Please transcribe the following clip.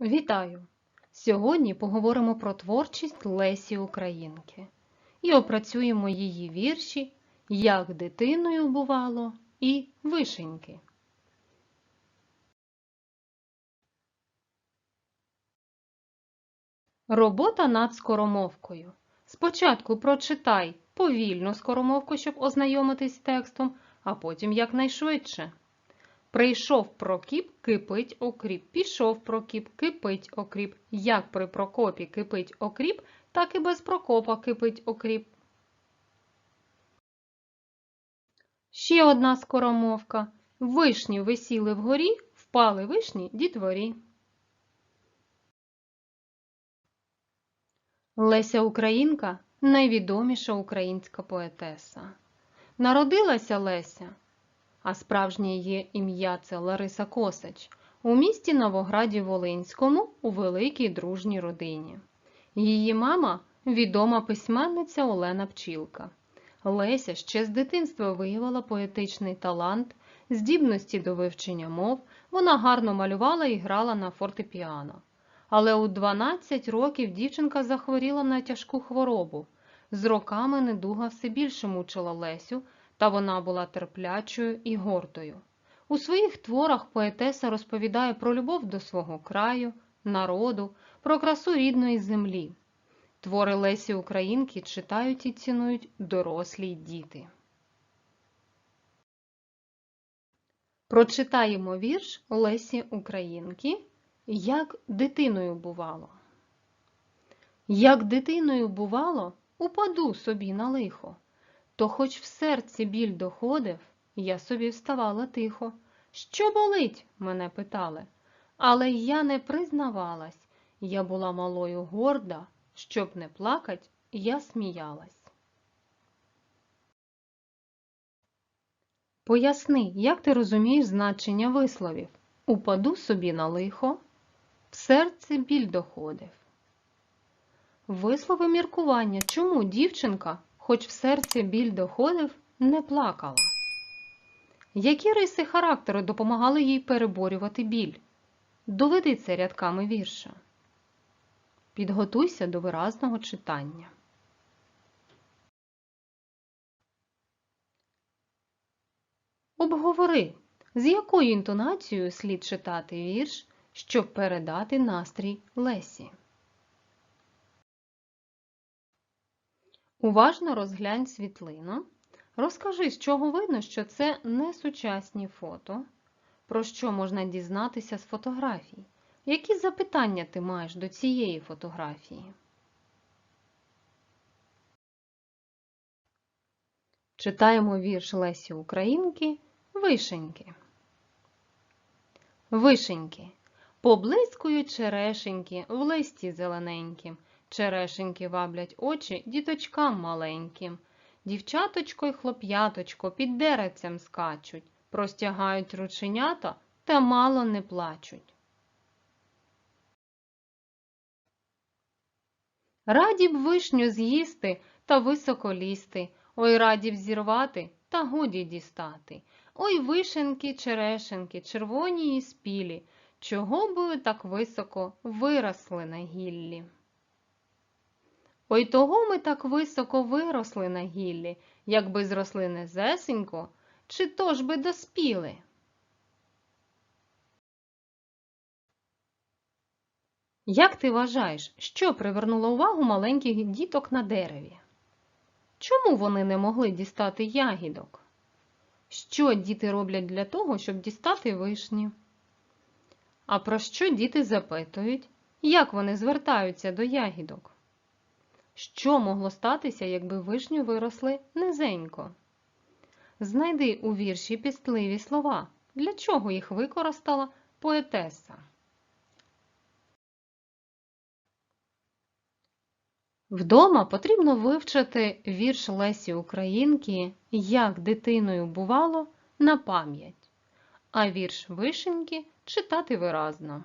Вітаю! Сьогодні поговоримо про творчість Лесі Українки і опрацюємо її вірші Як дитиною бувало і Вишеньки. Робота над скоромовкою. Спочатку прочитай повільно скоромовку, щоб ознайомитись з текстом, а потім якнайшвидше. Прийшов Прокіп, кипить окріп. Пішов Прокіп, кипить окріп. Як при Прокопі кипить окріп, так і без Прокопа кипить окріп. Ще одна скоромовка. Вишні висіли вгорі, впали вишні дітворі. Леся Українка найвідоміша українська поетеса. Народилася Леся а справжнє її ім'я це Лариса Косач, у місті Новограді Волинському у великій дружній родині. Її мама відома письменниця Олена Пчілка. Леся ще з дитинства виявила поетичний талант, здібності до вивчення мов, вона гарно малювала і грала на фортепіано. Але у 12 років дівчинка захворіла на тяжку хворобу. З роками недуга все більше мучила Лесю, та вона була терплячою і гордою. У своїх творах поетеса розповідає про любов до свого краю, народу, про красу рідної землі. Твори Лесі Українки читають і цінують дорослі діти. Прочитаємо вірш Лесі Українки, як дитиною бувало. Як дитиною бувало, упаду собі на лихо то хоч в серці біль доходив, я собі вставала тихо. Що болить? мене питали. Але я не признавалась, я була малою горда, щоб не плакать, я сміялась. Поясни, як ти розумієш значення висловів Упаду собі на лихо, в серці біль доходив. Вислови міркування, чому дівчинка хоч в серці біль доходив, не плакала. Які риси характеру допомагали їй переборювати біль? Доведи це рядками вірша. Підготуйся до виразного читання. Обговори, з якою інтонацією слід читати вірш, щоб передати настрій Лесі. Уважно розглянь світлину. Розкажи, з чого видно, що це не сучасні фото, про що можна дізнатися з фотографій. Які запитання ти маєш до цієї фотографії? Читаємо вірш Лесі Українки Вишеньки. Вишеньки. Поблискують черешеньки в листі зелененьким. Черешеньки ваблять очі діточкам маленьким. Дівчаточко й хлоп'яточко під деревцем скачуть, простягають рученята та мало не плачуть. Раді б вишню з'їсти та високо лізти, ой раді б зірвати та годі дістати. Ой вишенки, черешенки, червоні і спілі, чого б ви так високо виросли на гіллі. Ой того ми так високо виросли на гіллі, якби зросли незесенько, чи то ж би доспіли. Як ти вважаєш, що привернуло увагу маленьких діток на дереві? Чому вони не могли дістати ягідок? Що діти роблять для того, щоб дістати вишні? А про що діти запитують? Як вони звертаються до ягідок? Що могло статися, якби вишню виросли низенько? Знайди у вірші пістливі слова, для чого їх використала поетеса. Вдома потрібно вивчити вірш Лесі Українки Як дитиною бувало на пам'ять, а вірш Вишеньки читати виразно.